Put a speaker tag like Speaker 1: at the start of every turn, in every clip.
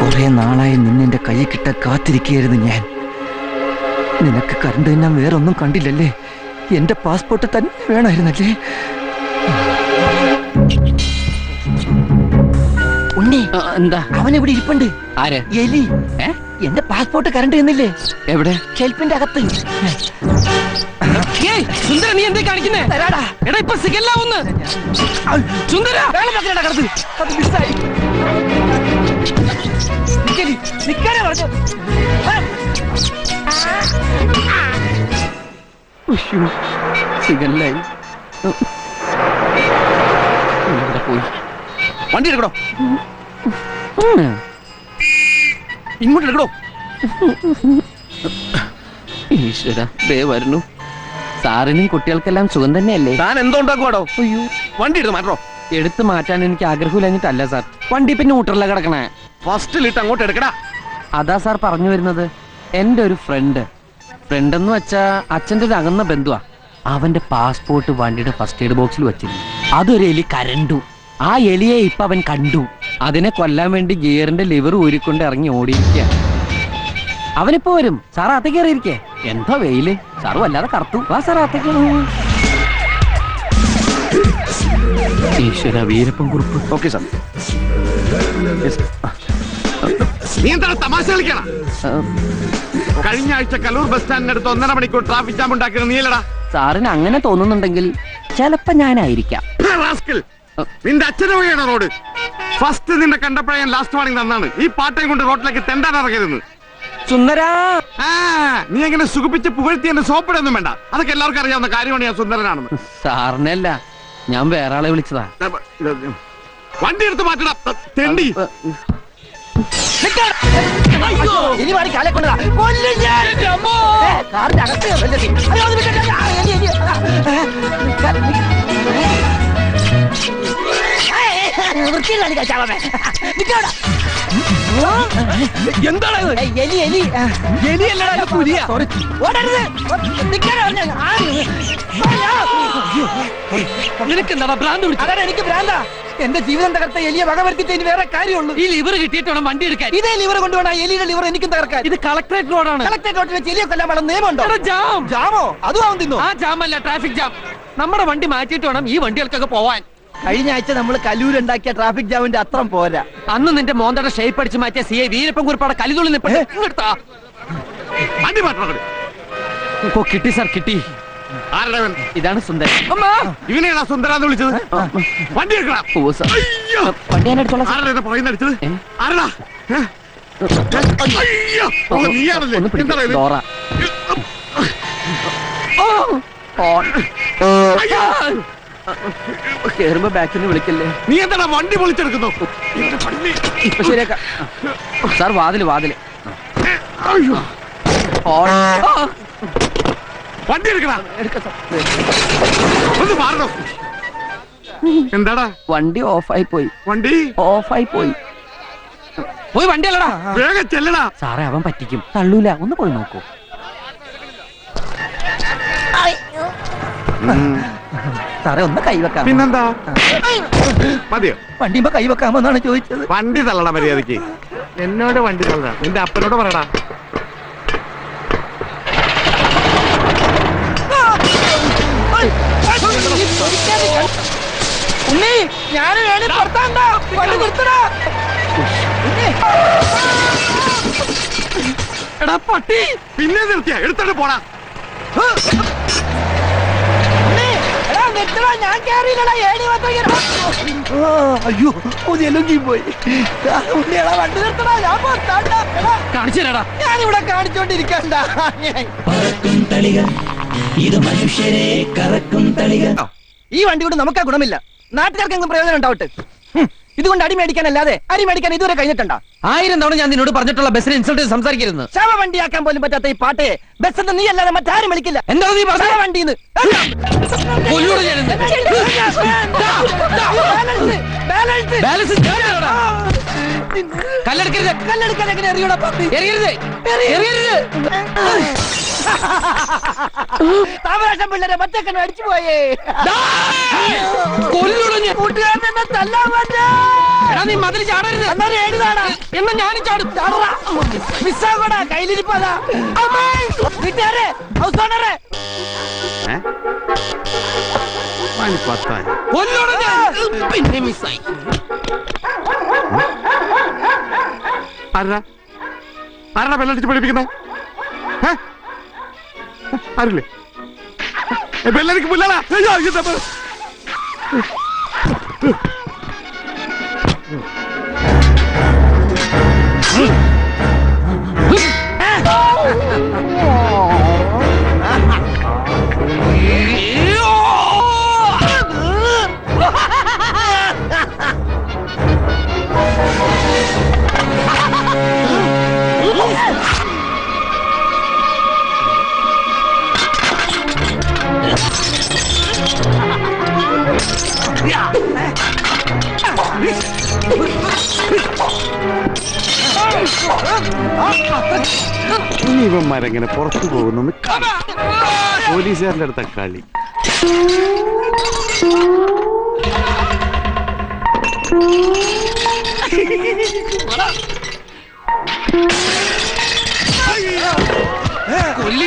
Speaker 1: കുറെ നാളായി നിന്നെന്റെ കൈ കിട്ട കാത്തിരിക്കുകയായിരുന്നു ഞാൻ. നിനക്ക് കറണ്ട് ഞാൻ വേറൊന്നും കണ്ടില്ലല്ലേ? എന്റെ പാസ്പോർട്ട് തന്നെ വേണമായിരുന്നല്ലേ? ഉണ്ണി
Speaker 2: എന്താ?
Speaker 1: അവൻ ഇവിടെ ഇരിപ്പുണ്ട്.
Speaker 2: ആര്?
Speaker 1: എലി. എന്റെ പാസ്പോർട്ട് കറണ്ട് എന്നില്ലേ
Speaker 2: എവിടെ?
Speaker 1: ഷെൽപ്പിന്റെ അകത്ത്.
Speaker 2: സുന്ദര നീ എന്തേ കാണിക്കുന്നേ?
Speaker 1: തരാടാ.
Speaker 2: എടാ ഇപ്പൊ സുന്ദര.
Speaker 1: അത് മിസ്സായി. നിക്കാനാ പറഞ്ഞു.
Speaker 2: സിഗല്ലായി ഇവിടെ പോയി?
Speaker 3: വണ്ടി എടുക്കടോ. ഇങ്ങോട്ട് എടുക്കടോ?
Speaker 2: ഈശ്വര ദേ വരുന്നു. സാറിനും കുട്ടികൾക്കെല്ലാം സുഖം തന്നെയല്ലേ?
Speaker 3: താൻ എന്തോണ്ടാക്കുവാടോ
Speaker 2: അയ്യോ.
Speaker 3: വണ്ടി എടുത്ത് മാറ്റോ
Speaker 2: എടുത്തു മാറ്റാൻ എനിക്ക് ആഗ്രഹമില്ലഞ്ഞിട്ടല്ല സാർ. വണ്ടി പിന്നെ ഊട്ടറില കിടക്കണേ.
Speaker 3: ഫസ്റ്റിലിട്ട് അങ്ങോട്ട് എടുക്കടാ.
Speaker 2: അതാ സാർ പറഞ്ഞു വരുന്നത്. എന്റെ ഒരു ഫ്രണ്ട് ഫ്രണ്ട് എന്ന് വെച്ചാ അച്ഛന്റെ ഒരു അകന്ന ബന്ധുവാ. അവന്റെ പാസ്പോർട്ട് വണ്ടിയുടെ ഫസ്റ്റ് എയ്ഡ് ബോക്സിൽ വെച്ചിരുന്നു. അതൊരു എലി കരണ്ടു. ആ എലിയെ ഇപ്പൊ അവൻ കണ്ടു. അതിനെ കൊല്ലാൻ വേണ്ടി ഗിയറിന്റെ ലിവർ ഊരിക്കൊണ്ട് ഇറങ്ങി ഓടിയിരിക്കുക അവനിപ്പോ വരും. സാർ അത്തേക്ക് കയറിയിരിക്കേ. എന്താ വെയിൽ? സാർ വല്ലാതെ കറുത്തു. വാ സാർ അകത്തേക്ക് ഈശ്വര വീരപ്പൻ കുറിപ്പ്.
Speaker 3: ഓക്കെ സാർ നീ എന്താണ് തമാശ കളിക്കണ? കഴിഞ്ഞ ആഴ്ച കലൂർ ബസ് സ്റ്റാൻഡിനടുത്ത് ഒന്നര മണിക്കൂർ ട്രാഫിക് ജാം ഉണ്ടാക്കിയത് നീലടാ
Speaker 2: സാറിന് അങ്ങനെ തോന്നുന്നുണ്ടെങ്കിൽ ചിലപ്പോ ഞാനായിരിക്കാം.
Speaker 3: നിന്റെ അച്ഛനെ വഴിയാണ് റോഡ്? ഫസ്റ്റ് നിന്നെ കണ്ടപ്പോഴേ ഞാൻ ലാസ്റ്റ് വാണിംഗ് തന്നാണ്. ഈ പാട്ടയും കൊണ്ട് റോഡിലേക്ക് തെണ്ടാൻ ഇറങ്ങരുതെന്ന്.
Speaker 2: സുന്ദരാ.
Speaker 3: നീ എങ്ങനെ സുഖിപ്പിച്ച് പുകഴ്ത്തി എന്റെ സോപ്പിടൊന്നും വേണ്ട. അതൊക്കെ എല്ലാവർക്കും അറിയാവുന്ന കാര്യമാണ് ഞാൻ സുന്ദരനാണെന്ന്.
Speaker 2: സാറിനല്ല ഞാൻ വേറെ ആളെ വിളിച്ചതാ.
Speaker 3: വണ്ടി എടുത്ത് മാറ്റടാ. തെണ്ടി.
Speaker 1: എലി മാറി കാലെ കൊണ്ടതാ. കൊല്ലും ഞാൻ. ഏ, കാറിന്റെ അകത്ത് വല്ലതി. അയ്യോ, അത് വിട്ടേ. ആ, എലി, എലി.
Speaker 2: എന്താണ്
Speaker 1: ഏ, എലി എലി.
Speaker 2: അല്ലടാ പുലിയ.
Speaker 1: ഓടരുത്.
Speaker 2: നിനക്ക് ഭ്രാന്ത് പിടിച്ചു
Speaker 1: അതാണ് എനിക്ക് ഭ്രാന്താ. എന്റെ ജീവിതം തകർത്ത എലിയെ വക വരുത്തിട്ട് ഇനി വേറെ കാര്യമുള്ളൂ.
Speaker 2: ഈ ലിവർ കിട്ടിയിട്ടാണ് വണ്ടി എടുക്കാൻ.
Speaker 1: ഇതേ ലിവർ കൊണ്ടുപോകണം എലിയുടെ ലിവർ എനിക്കും തകർക്കാൻ.
Speaker 2: ഇത് കളക്ടറേറ്റ് റോഡാണ്.
Speaker 1: കളക്ടറേറ്റ് റോഡിലെ വെച്ച് എലിയെ കൊല്ലാൻ നിയമമുണ്ടോ?
Speaker 2: ജാം.
Speaker 1: ജാമോ? അതും അവൻ തിന്നു?
Speaker 2: ആ ജാം അല്ല ട്രാഫിക് ജാം. നമ്മുടെ വണ്ടി മാറ്റിയിട്ട് വേണം ഈ വണ്ടികൾക്കൊക്കെ പോവാൻ.
Speaker 1: കഴിഞ്ഞ ആഴ്ച നമ്മൾ കലൂരുണ്ടാക്കിയ ട്രാഫിക് ജാമിന്റെ അത്രം പോരാ.
Speaker 2: അന്ന് നിന്റെ മോന്തയുടെ ഷേപ്പ് അടിച്ച് മാറ്റിയ സി ഐ വീരപ്പൻ കുറിപ്പാടെ കലിതുള്ളി കിട്ടി സാർ കിട്ടി. ഇതാണ് സുന്ദരൻ.
Speaker 3: ഇവനെയാണ് സുന്ദര എന്ന് വിളിച്ചത്? വണ്ടി എടുക്കണം
Speaker 2: ഓ, വണ്ടി? ഡോറ. കേറുമ്പോ ബാക്കിൽ നിന്ന് വിളിക്കല്ലേ?
Speaker 3: നീ എന്താ വണ്ടി പൊളിച്ചെടുക്കുന്നു?
Speaker 2: ഇപ്പൊ ശരിയാക്കാം. സാർ വാതിൽ വാതിൽ.
Speaker 3: അയ്യോ. വണ്ടി എടുക്കടാ.
Speaker 2: എടുക്കാം
Speaker 3: ഒന്ന് മാറണോ? എന്താടാ?
Speaker 2: വണ്ടി ഓഫായി പോയി.
Speaker 3: വണ്ടി?
Speaker 2: ഓഫായി പോയി. പോയി വണ്ടി അല്ലടാ.
Speaker 3: വേഗം ചെല്ലടാ.
Speaker 2: സാറേ അവൻ പറ്റിക്കും. തള്ളൂല. ഒന്ന് പോയി നോക്കൂ.
Speaker 1: സാറേ ഒന്ന് കൈവെക്കാം
Speaker 3: പിന്നെന്താ? മതിയോ?
Speaker 1: വണ്ടിയുമ്പോ കൈവെക്കാമോ എന്നാണ് ചോദിച്ചത്.
Speaker 3: വണ്ടി തള്ളട മര്യാദയ്ക്ക് എന്നോട് വണ്ടി തള്ളടാ. നിന്റെ അപ്പനോട് പറയടാ
Speaker 1: ഉണ്ണി ഞാൻ വേണേ പുറത്താണ്ട. വണ്ടി നിർത്തടാ.
Speaker 2: എടാ പട്ടി.
Speaker 3: പിന്നെ നിർത്തിയാ. എടുത്തോണ്ട് പോടാ.
Speaker 1: ഞാൻ കേറിയില്ലടാ അയ്യോ പോയി. വണ്ടി നിർത്തടാ ഞാൻ പുറത്താണ്ട എടാ
Speaker 2: കാണിച്ചു തരാടാ
Speaker 1: ഞാനിവിടെ കാണിച്ചോണ്ടിരിക്കണ്ട.
Speaker 4: പറക്കും ഇത് മനുഷ്യരെ കറക്കും
Speaker 1: ഈ വണ്ടി കൊണ്ട് നമുക്കാ ഗുണമില്ല. നാട്ടുകാർക്ക് എങ്ങും പ്രയോജനം ഉണ്ടാവട്ടെ. ഇതുകൊണ്ട് അടി മേടിക്കാനല്ലാതെ അടി മേടിക്കാൻ ഇതുവരെ കഴിഞ്ഞിട്ടുണ്ടോ?
Speaker 2: ആയിരം തവണ ഞാൻ നിന്നോട് പറഞ്ഞിട്ടുള്ള ബസ്സിനെ ഇൻസൾട്ട് സംസാരിക്കരുത്
Speaker 1: ശവ വണ്ടിയാക്കാൻ പോലും പറ്റാത്ത ഈ പാട്ടെ. ബസ് എന്ന് നീ അല്ലാതെ മറ്റാരും വിളിക്കില്ല.
Speaker 2: എന്താ നീ
Speaker 1: പറഞ്ഞ?
Speaker 2: വണ്ടി
Speaker 1: വണ്ടിന്ന്.
Speaker 2: കല്ലെടുക്കരുത്.
Speaker 1: കല്ലെടുക്കാൻ എങ്ങനെ എറിയൂടാ പന്നി
Speaker 2: എറിയരുത്. എറിയരുത്.
Speaker 1: താമരാശം പിള്ളേരെ മറ്റേ അടിച്ചു പോയേ.
Speaker 2: കൊല്ലൂടെ ഞാൻ എടാ നീ മതിൽ ചാടരുത്. എന്നാ ഞാനും ചാടും.
Speaker 1: കയ്യിലിരിപ്പതാ.
Speaker 3: ഏ? മണി പത്തായി.
Speaker 2: കൊല്ലോടാ ഞാൻ. പിന്നെ മിസ്സായി.
Speaker 3: ആരാ ആരാ ബെല്ലടിച്ച് പഠിപ്പിക്കുന്നത് ആരില്ലേ? ബെല്ലടിക്ക് പുല്ലടാ ഇനി ഇവന്മാരെങ്ങനെ പുറത്തു പോകുന്നു പോലീസുകാരുടെ അടുത്ത കളി.
Speaker 5: ഒരു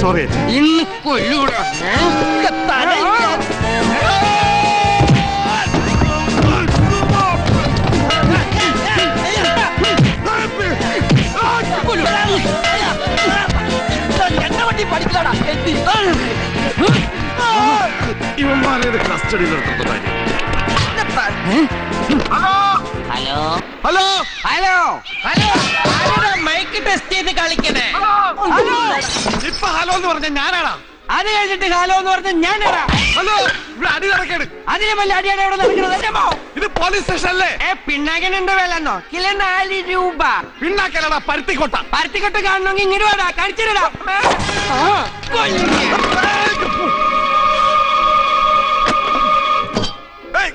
Speaker 3: സോറി
Speaker 2: ഇന്ന് കൊല്ലൂടാ.
Speaker 3: ഇവന്മാരെ കസ്റ്റഡിയിൽ
Speaker 5: ഹലോ
Speaker 3: ഹലോ
Speaker 2: ഹലോ ആരുടെ മൈക്ക് ടെസ്റ്റ് ചെയ്ത് കളിക്കണേ ഹലോ
Speaker 3: ഇപ്പൊ ഹലോ എന്ന് പറഞ്ഞ ഞാനാടാ.
Speaker 2: അത് കഴിഞ്ഞിട്ട് ഹലോ എന്ന് പറഞ്ഞ ഞാനാടാ.
Speaker 3: ഹലോ ഇവിടെ അടി നടക്കണ്
Speaker 2: അതിന് വല്ല അടിയാണ് എവിടെ നടക്കുന്നത്
Speaker 3: ഇത് പോലീസ് സ്റ്റേഷൻ അല്ലേ?
Speaker 2: ഏ പിണ്ണാക്കനുണ്ട് വിലന്നോ കിലോ നാല് രൂപ.
Speaker 3: പിന്നാക്കലടാ പരുത്തിക്കോട്ട.
Speaker 2: കൊട്ട കാണണമെങ്കിൽ ഇങ്ങനെ വേടാ കഴിച്ചിടാ
Speaker 3: ഏയ്,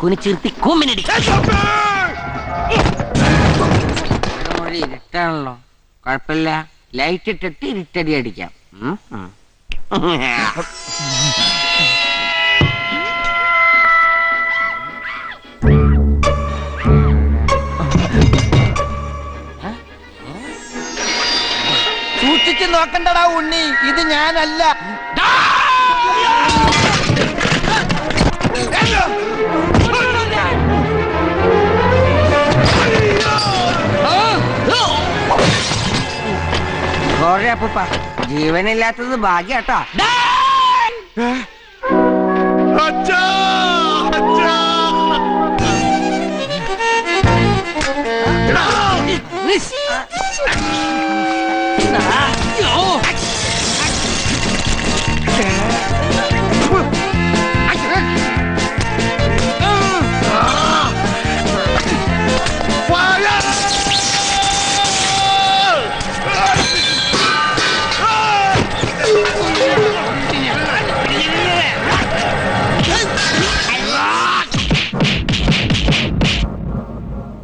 Speaker 5: കുനിച്ചിരുത്തി കൂമ്പിനടി.
Speaker 2: ഇരുട്ടാണല്ലോ കുഴപ്പമില്ല. ലൈറ്റ് ഇട്ടിട്ട് ഇരുട്ടടി അടിക്കാം.
Speaker 1: സൂക്ഷിച്ചു നോക്കണ്ടടാ ഉണ്ണി. ഇത് ഞാനല്ല.
Speaker 2: അപ്പൂപ്പ ജീവനില്ലാത്തത് ഭാഗ്യട്ടാ.
Speaker 3: അച്ഛാ, അച്ഛാ.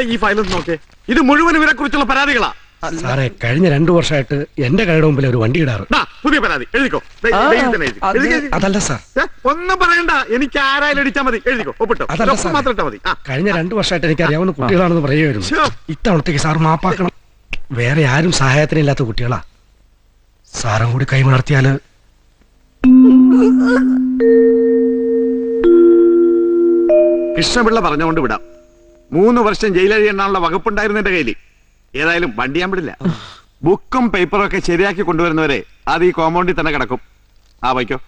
Speaker 3: ഈ ഫയൽ നോക്കേ. ഇത് മുഴുവൻ ഇവരെ കുറിച്ചുള്ള പരാതികളാ
Speaker 6: സാറേ കഴിഞ്ഞ രണ്ടു വർഷമായിട്ട് എന്റെ കൈയുടെ മുമ്പിൽ ഒരു വണ്ടി ഇടാറ്.
Speaker 3: പുതിയ പരാതി. എഴുതിക്കോ.
Speaker 6: അതല്ല സാർ.
Speaker 3: ഒന്നും പറയണ്ട. എനിക്ക് ആരായാലും അടിച്ചാ മതി. എഴുതിക്കോ. ഒപ്പിട്ടോ?
Speaker 6: അതല്ല
Speaker 3: മാത്രം ഇട്ടാ മതി.
Speaker 6: കഴിഞ്ഞ രണ്ടു വർഷമായിട്ട് എനിക്ക് അറിയാവുന്ന കുട്ടികളാണെന്ന് പറയുമായിരുന്നു. ഇത്തവണത്തേക്ക് സാർ മാപ്പാക്കണം. വേറെ ആരും സഹായത്തിനില്ലാത്ത കുട്ടികളാ. സാറും കൂടി കൈമലർത്തിയാൽ
Speaker 3: കൃഷ്ണപിള്ള പറഞ്ഞുകൊണ്ട് വിടാം. മൂന്ന് വർഷം ജയിലഴിയെണ്ണാനുള്ള വകുപ്പുണ്ടായിരുന്നു എന്റെ കയ്യിൽ ഏതായാലും വണ്ടി ഞാൻ വിടില്ല. ബുക്കും പേപ്പറും ഒക്കെ ശരിയാക്കി കൊണ്ടുവരുന്നവരെ അത് ഈ കോമ്പൗണ്ടിൽ തന്നെ കിടക്കും. ആ വയ്ക്കോ.